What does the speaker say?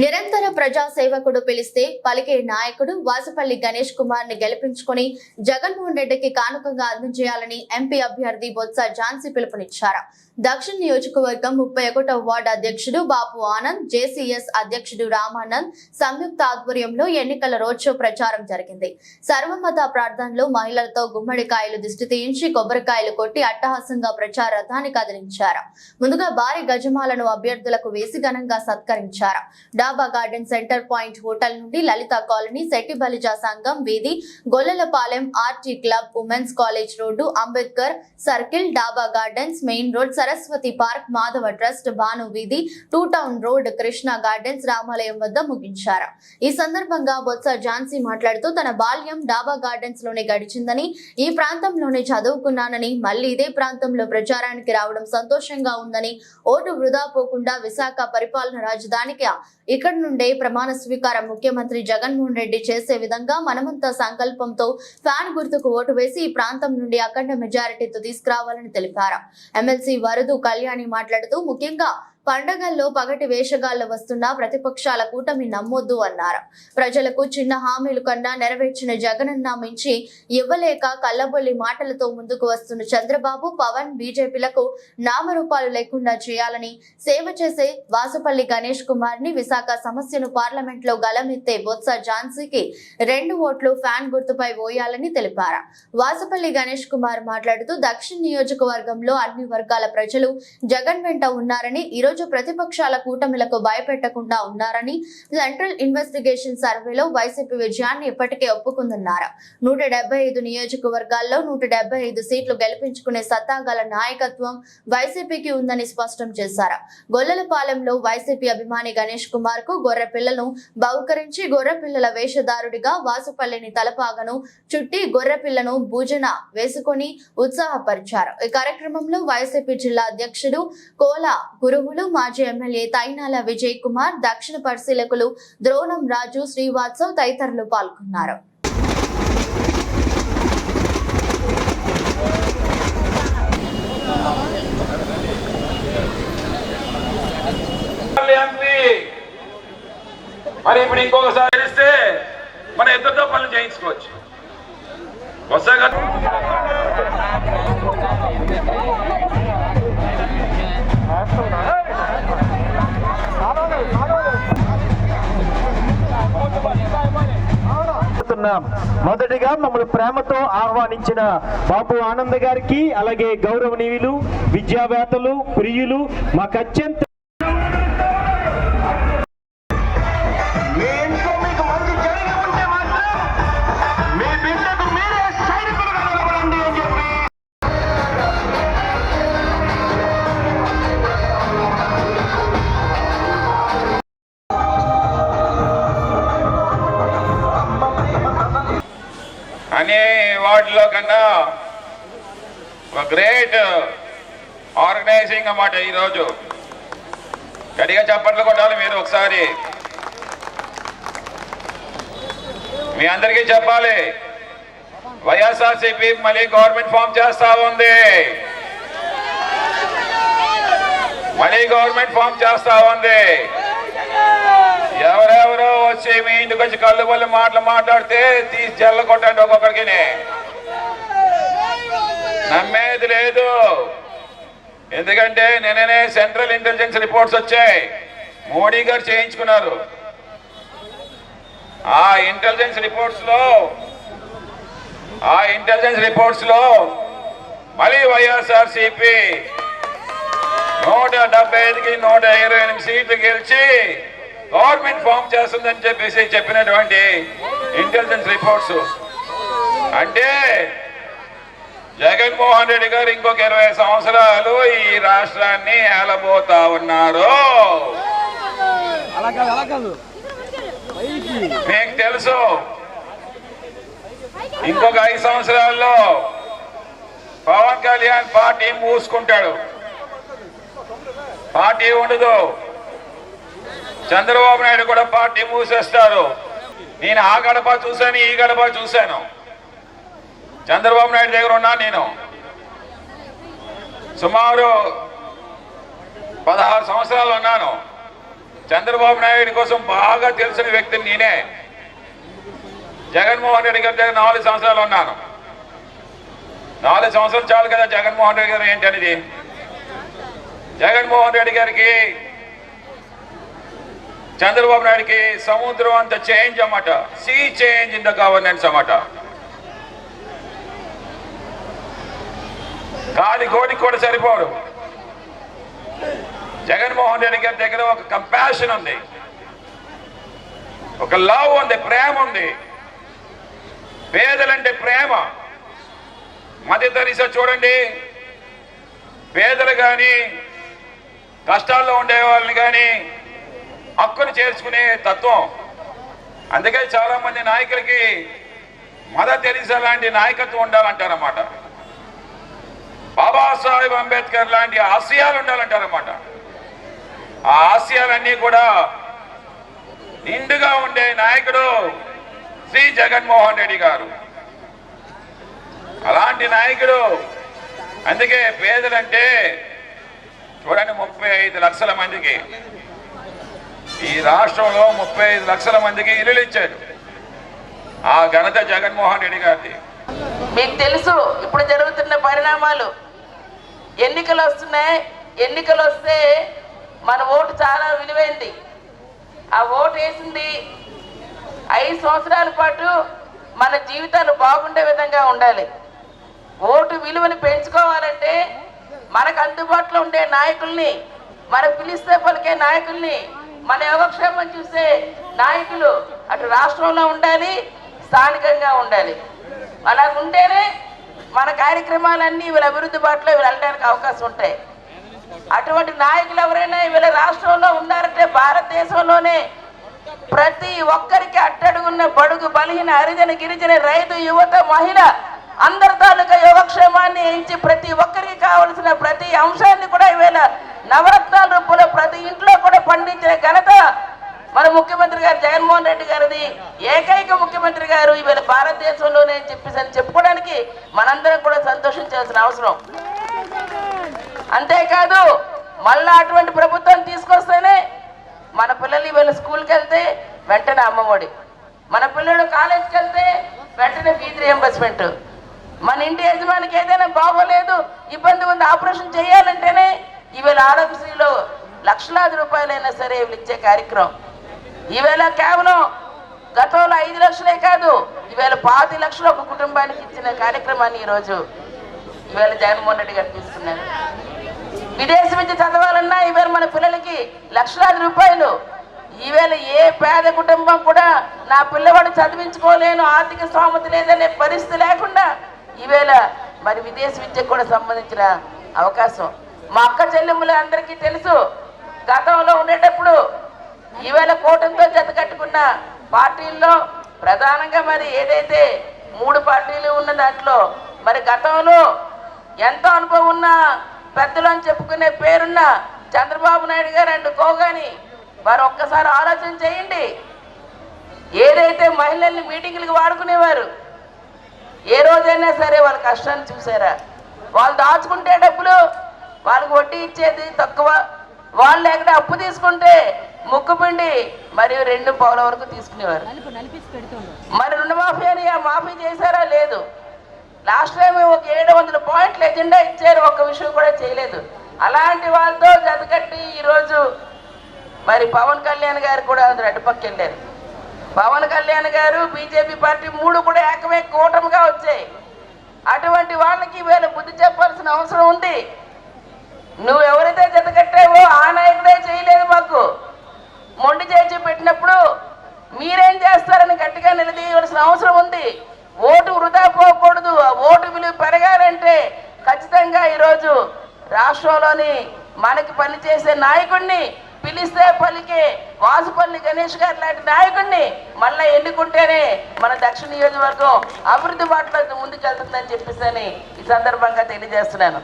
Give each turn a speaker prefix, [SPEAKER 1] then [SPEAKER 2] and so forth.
[SPEAKER 1] నిరంతర ప్రజా సేవకుడు పిలిస్తే పలికే నాయకుడు వాసపల్లి గణేష్ కుమార్ని గెలిపించుకుని జగన్మోహన్ రెడ్డికి కానుకగా అందించేయాలని ఎంపీ అభ్యర్థి బొత్స ఝాన్సీ పిలుపునిచ్చారు. దక్షిణ నియోజకవర్గం ముప్పై ఒకటో వార్డు అధ్యక్షుడు బాపు ఆనంద్ జేసీఎస్ అధ్యక్షుడు రామానంద్ సంయుక్త ఆధ్వర్యంలో ఎన్నికల రోడ్ షో ప్రచారం జరిగింది. సర్వమత ప్రార్థనలు మహిళలతో గుమ్మడికాయలు దిష్టి తీయించి కొబ్బరికాయలు కొట్టి అట్టహాసంగా ప్రచార రథాన్ని కదిలించారు. ముందుగా భారీ గజమాలను అభ్యర్థులకు వేసి ఘనంగా సత్కరించారు. డాబా గార్డెన్ సెంటర్ పాయింట్ హోటల్ నుండి లలిత కాలనీ శెట్టి బలిజా సంఘం వీధి Gollalapalem RT club women's college road Ambedkar circle Daba gardens main road Saraswati park Madhava trust Bhanu వీధి two town road Krishna gardens రామాలయం వద్ద ముగించారు. ఈ సందర్భంగా బొత్స ఝాన్సీ మాట్లాడుతూ తన బాల్యం డాబా గార్డెన్స్లోనే గడిచిందని ఈ ప్రాంతంలోనే చదువుకున్నానని మళ్ళీ ఇదే ప్రాంతంలో ప్రచారానికి రావడం సంతోషంగా ఉందని ఓటు వృధా పోకుండా విశాఖ పరిపాలన రాజధానికి ఇక్కడి నుండే ప్రమాణ స్వీకారం ముఖ్యమంత్రి జగన్మోహన్ రెడ్డి చేసే విధంగా మనమంతా సంకల్పంతో ఫ్యాన్ గుర్తుకు ఓటు వేసి ఈ ప్రాంతం నుండి అఖండ మెజారిటీతో తీసుకురావాలని తెలిపారు. ఎమ్మెల్సీ వరదు కళ్యాణి మాట్లాడుతూ ముఖ్యంగా పండగల్లో పగటి వేషగాళ్ళు వస్తున్న ప్రతిపక్షాల కూటమి నమ్మొద్దు అన్నారు. ప్రజలకు చిన్న హామీలు కన్నా నెరవేర్చిన జగనన్న మించి ఇవ్వలేక కళ్ళబొల్లి మాటలతో ముందుకు వస్తున్న చంద్రబాబు పవన్ బీజేపీలకు నామరూపాలు లేకుండా చేయాలని సేవ చేసే వాసుపల్లి గణేష్ కుమార్ని విశాఖ సమస్యను పార్లమెంట్లో గలమెత్తే బొత్స ఝాన్సీకి రెండు ఓట్లు ఫ్యాన్ గుర్తుపై పోయాలని తెలిపారు. వాసుపల్లి గణేష్ కుమార్ మాట్లాడుతూ దక్షిణ నియోజకవర్గంలో అన్ని వర్గాల ప్రజలు జగన్ వెంట ఉన్నారని ఈరోజు ప్రతిపక్షాల కూటమిలకు భయపెట్టకుండా ఉన్నారని సెంట్రల్ ఇన్వెస్టిగేషన్ సర్వేలో వైసీపీ విజయాన్ని ఇప్పటికే ఒప్పుకుందన్నారు. నూట ఐదు నియోజకవర్గాల్లో నూట ఐదు సీట్లు గెలిపించుకునే సత్తాగల నాయకత్వం వైసీపీకి ఉందని స్పష్టం చేశారు. గొల్లలపాలెంలో వైసీపీ అభిమాని గణేష్ కుమార్కు గొర్రె పిల్లను బహుకరించి గొర్రె పిల్లల వేషధారుడిగా వాసుపల్లిని తలపాగను చుట్టి గొర్రె పిల్లను భూజన వేసుకొని ఉత్సాహపరిచారు. ఈ కార్యక్రమంలో వైసీపీ జిల్లా అధ్యక్షుడు కోల గురువులు మాజీ ఎమ్మెల్యే తైనాల విజయ్ కుమార్ దక్షిణ పరిశీలకులు ద్రోణం రాజు శ్రీవాత్సవ్ తదితరులు పాల్గొన్నారు.
[SPEAKER 2] మరి ఇప్పుడు ఇంకొకసారి ఇస్తే మన ఇద్దరితో పనులు చేయించుకోవచ్చు. వస్తా కదా
[SPEAKER 3] చేస్తున్నాం మొదటిగా మమ్మల్ని ప్రేమతో ఆహ్వానించిన బాబు ఆనంద్ గారికి అలాగే గౌరవనీయులు విద్యావేత్తలు ప్రియులు మాకు అత్యంత
[SPEAKER 4] అనే
[SPEAKER 2] వాటిలో కన్నా ఒక గ్రేట్ ఆర్గనైజింగ్ అన్నమాట ఈరోజు. గడిగా చప్పట్లు కొట్టాలి మీరు ఒకసారి. మీ అందరికీ చెప్పాలి. వైఎస్ఆర్సీపీ మళ్ళీ గవర్నమెంట్ ఫామ్ చేస్తా ఉంది. మళ్ళీ గవర్నమెంట్ ఫామ్ చేస్తా ఉంది. ఎవరెవరో వచ్చి మీ ఇంటికి వచ్చి కళ్ళు బొల్లి మాటలు మాట్లాడితే తీసి జల్ల కొట్టండి ఒక్కొక్కడికి. నమ్మేది లేదు. ఎందుకంటే నిన్ననే సెంట్రల్ ఇంటెలిజెన్స్ రిపోర్ట్స్ వచ్చాయి. మోడీ గారు చేయించుకున్నారు. ఆ ఇంటెలిజెన్స్ రిపోర్ట్స్లో ఆ ఇంటెలిజెన్స్ రిపోర్ట్స్లో మళ్ళీ వైఎస్ఆర్ సిపి నూట డెబ్బై ఐదుకి నూట ఇరవై ఎనిమిది సీట్లు గెలిచి గవర్నమెంట్ ఫామ్ చేస్తుందని చెప్పేసి చెప్పినటువంటి ఇంటెలిజెన్స్ రిపోర్ట్స్. అంటే జగన్మోహన్ రెడ్డి గారు ఇంకొక ఇరవై సంవత్సరాలు ఈ రాష్ట్రాన్ని ఏలబోతా ఉన్నారు. మీకు తెలుసు ఇంకొక ఐదు సంవత్సరాల్లో పవన్ కళ్యాణ్ పార్టీ మూసుకుంటాడు. పార్టీ ఉండదు. చంద్రబాబు నాయుడు కూడా పార్టీ మూసేస్తారు. నేను ఆ గడప చూశాను ఈ గడప చూశాను. చంద్రబాబు నాయుడు దగ్గర ఉన్నా నేను. సుమారు పదహారు సంవత్సరాలు ఉన్నాను. చంద్రబాబు నాయుడు కోసం బాగా తెలిసిన వ్యక్తిని నేనే. జగన్మోహన్ రెడ్డి గారి దగ్గర నాలుగు సంవత్సరాలు ఉన్నాను. నాలుగు సంవత్సరాలు చాలు కదా జగన్మోహన్ రెడ్డి గారు ఏంటనేది జగన్మోహన్ రెడ్డి గారికి చంద్రబాబు నాయుడికి సముద్రం అంత చేంజ్ అన్నమాట. Sea change in the governance అన్నమాట. గాలి కోడికి కూడా సరిపోరు. జగన్మోహన్ రెడ్డి గారి దగ్గర ఒక కంపాషన్ ఉంది. ఒక లవ్ ఉంది ప్రేమ ఉంది. పేదలంటే ప్రేమ. మధ్య తరిస చూడండి. పేదలు కానీ కష్టాల్లో ఉండే వాళ్ళని కానీ హక్కును చేర్చుకునే తత్వం. అందుకే చాలా మంది నాయకులకి మదర్ తెరీసా లాంటి నాయకత్వం ఉండాలంటారన్నమాట. బాబాసాహెబ్ అంబేద్కర్ లాంటి ఆశయాలు ఉండాలంటారన్నమాట. ఆ ఆశయాలన్నీ కూడా నిండుగా ఉండే నాయకుడు శ్రీ జగన్మోహన్ రెడ్డి గారు. అలాంటి నాయకుడు అందుకే పేదలంటే చూడండి ముప్పై ఐదు లక్షల మందికి ఈ రాష్ట్రంలో ముప్పై ఐదు లక్షల మందికి ఇల్లు ఇచ్చారు. ఆ ఘనత జగన్మోహన్ రెడ్డి గారిది.
[SPEAKER 5] మీకు తెలుసు ఇప్పుడు జరుగుతున్న పరిణామాలు. ఎన్నికలు వస్తున్నాయి ఎన్నికలు వస్తే మన ఓటు చాలా విలువైంది. ఆ ఓటు వేసింది ఐదు సంవత్సరాల పాటు మన జీవితాలు బాగుండే విధంగా ఉండాలి. ఓటు విలువని పెంచుకోవాలంటే మనకు అందుబాటులో ఉండే నాయకుల్ని మనం పిలిస్తే పలికే నాయకుల్ని మన యోగక్షేమం చూసే నాయకులు అటు రాష్ట్రంలో ఉండాలి స్థానికంగా ఉండాలి. అలా ఉంటేనే మన కార్యక్రమాలన్నీ వీళ్ళ అభివృద్ధి బాటలో వీళ్ళు వెళ్ళడానికి అవకాశం ఉంటాయి. అటువంటి నాయకులు ఎవరైనా వీళ్ళ రాష్ట్రంలో ఉన్నారంటే భారతదేశంలోనే ప్రతి ఒక్కరికి అట్టడుగున్న బడుగు బలహీన హరిజన గిరిజన రైతు యువత మహిళ అందరి తాలూకా యోగక్షేమాన్ని ఎంచి ప్రతి ఒక్కరికి కావలసిన ప్రతి అంశాన్ని కూడా ఈవేళ నవరత్నాల రూపంలో ప్రతి ఇంట్లో కూడా పండించిన ఘనత మన ముఖ్యమంత్రి గారు జగన్మోహన్ రెడ్డి గారిది. ఏకైక ముఖ్యమంత్రి గారు ఈవేళ భారతదేశంలోనే చెప్పేసి అని చెప్పుకోవడానికి మనందరం కూడా సంతోషించాల్సిన అవసరం. అంతేకాదు మళ్ళా అటువంటి ప్రభుత్వం తీసుకొస్తేనే మన పిల్లలు ఈవేళ స్కూల్కి వెళ్తే వెంటనే అమ్మఒడి. మన పిల్లలు కాలేజ్కి వెళ్తే వెంటనే ఫీజు రియంబర్స్మెంట్. మన ఇంటి యజమానికి ఏదైనా బాగోలేదు ఇబ్బంది ఉంది ఆపరేషన్ చేయాలంటేనే ఈవేళ ఆరోగ్యశ్రీలో లక్షలాది రూపాయలైనా సరే వీళ్ళు ఇచ్చే కార్యక్రమం. ఈవేళ కేవలం గతంలో ఐదు లక్షలే కాదు ఈవేళ పాతి లక్షలు ఒక కుటుంబానికి ఇచ్చిన కార్యక్రమాన్ని ఈరోజు ఈవేళ జగన్మోహన్ రెడ్డి కనిపిస్తున్నారు విదేశ విదేశం నుంచి చదవాలన్నా ఈవేళ మన పిల్లలకి లక్షలాది రూపాయలు. ఈవేళ ఏ పేద కుటుంబం కూడా నా పిల్లవాడు చదివించుకోలేను ఆర్థిక స్థోమత లేదనే పరిస్థితి లేకుండా ఈవేళ మరి విదేశ విద్యకు కూడా సంబంధించిన అవకాశం. మా అక్క చెల్లెములు అందరికీ తెలుసు గతంలో ఉండేటప్పుడు ఈవేళ కూటమితో జత కట్టుకున్న పార్టీల్లో ప్రధానంగా మరి ఏదైతే మూడు పార్టీలు ఉన్న దాంట్లో మరి గతంలో ఎంతో అనుభవం ఉన్న పెద్దలు అని చెప్పుకునే పేరున్న చంద్రబాబు నాయుడు గారు అండ్ కోగాని వారు ఒక్కసారి ఆలోచన చేయండి. ఏదైతే మహిళల్ని మీటింగులకు వాడుకునేవారు ఏ రోజైనా సరే వాళ్ళ కష్టాన్ని చూసారా? వాళ్ళు దాచుకుంటే డబ్బులు వాళ్ళకి వడ్డీ ఇచ్చేది తక్కువ. వాళ్ళు ఎక్కడ అప్పు తీసుకుంటే ముక్కుపిండి మరియు రెండు పౌల వరకు తీసుకునేవారు. మరి రుణమాఫీ ఆ మాఫీ చేశారా? లేదు. లాస్ట్ టైం ఒక ఏడు వందల పాయింట్ల ఎజెండా ఇచ్చారు. ఒక్క విషయం కూడా చేయలేదు. అలాంటి వాళ్ళతో జతకట్టి ఈరోజు మరి పవన్ కళ్యాణ్ గారు కూడా అందరు అటుపక్క వెళ్ళారు. పవన్ కళ్యాణ్ గారు బీజేపీ పార్టీ మూడు కూడా ఏకమే కూటమిగా వచ్చాయి. అటువంటి వాళ్ళకి వీళ్ళ బుద్ధి చెప్పాల్సిన అవసరం ఉంది. నువ్వు ఎవరైతే జత కట్టావో ఆ నాయకుడే చేయలేదు మాకు. మొండి చేసి పెట్టినప్పుడు మీరేం చేస్తారని గట్టిగా నిలదీయవలసిన అవసరం ఉంది. ఓటు వృధా పోకూడదు. ఆ ఓటు విలువ పెరగాలంటే ఖచ్చితంగా ఈరోజు రాష్ట్రంలోని మనకి పనిచేసే నాయకుడిని పిలిస్తే పలికే వాసుపల్లి గణేష్ గారు లాంటి నాయకుడిని మళ్ళీ ఎన్నుకుంటేనే మన దక్షిణ నియోజకవర్గం అభివృద్ధి బాటలో ముందుకెళ్తుందని చెప్పేసి అని ఈ సందర్భంగా తెలియజేస్తున్నాను.